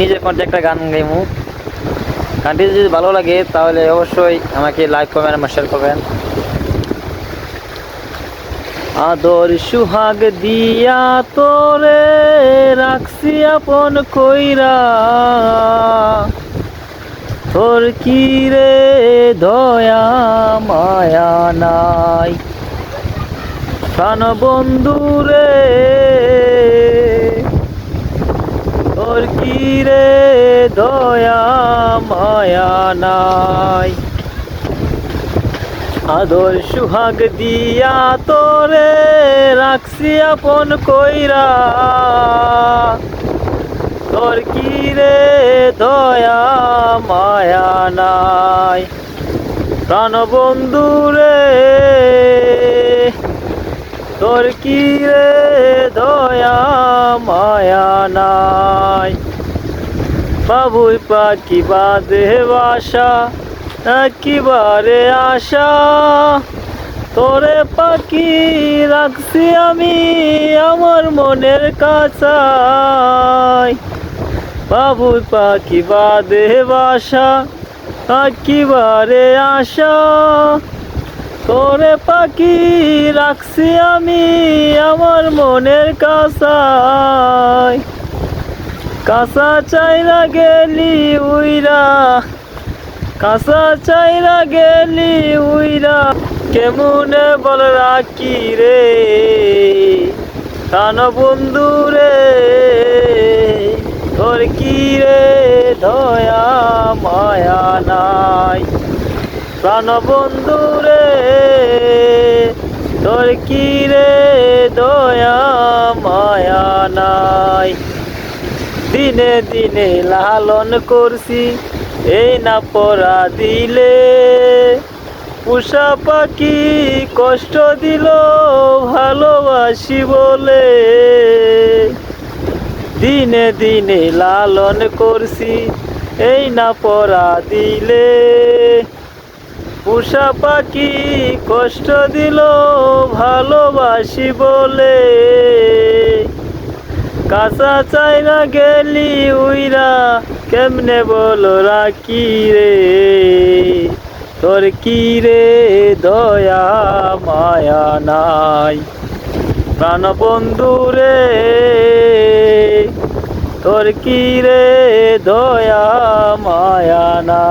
নিজের কণ্ঠে একটা গান গাইমু। গানটি যদি ভালো লাগে, তাহলে অবশ্যই আমাকে লাইক করবেন আমার শেয়ার করবেন। আদর সুহাগ দিয়া তোরে রাখছি আপন কইরা। তোর কি রে দয়া, মায়া নাই? প্রাণ বন্ধু রে তোর কি রে দয়া মায়া নাই। আদর সুহাগ দিয়া তোরে রাখছি আপন কইরা। তোর কি রে দয়া মায়া নাই? প্রাণ বন্ধু রে, তোর কি রে দয়া মায়া নাই? বাবুই পাখি বাদে বাসা একেবারে আশা? তোরে পাখি রাখছি আমি আমার মনের কাছায়। বাবুই পাখি বাদে বাসা একেবারে আশা? তোরে পাখি রাখছি আমি আমার মনের কাছায়। কাঁচা চাইরা গেলি উইরা কাঁচা চাইরা গেলি উইরা, কেমনে বল রাখি রে? কান বন্ধু রে, তোর কি রে দয়া, মায়া নাই? প্রাণ বন্ধু রে, তোর কি রে দয়া মায়া নাই দিনে দিনে লালন করছি, এই না পড়া দিলে। পুষা পাখি কষ্ট দিল, ভালোবাসি বলে। দিনে দিনে লালন করছি, এই না পড়া দিলে। পুষা পাখি কষ্ট দিল, ভালোবাসি বলে। কাঁচা চাইনা গেলি উইরা, কেমনে বলো রাখি রে? তোর কি রে দয়া, মায়া নাই? প্রাণ বন্ধু রে, তোর কি রে দয়া, মায়া নাই?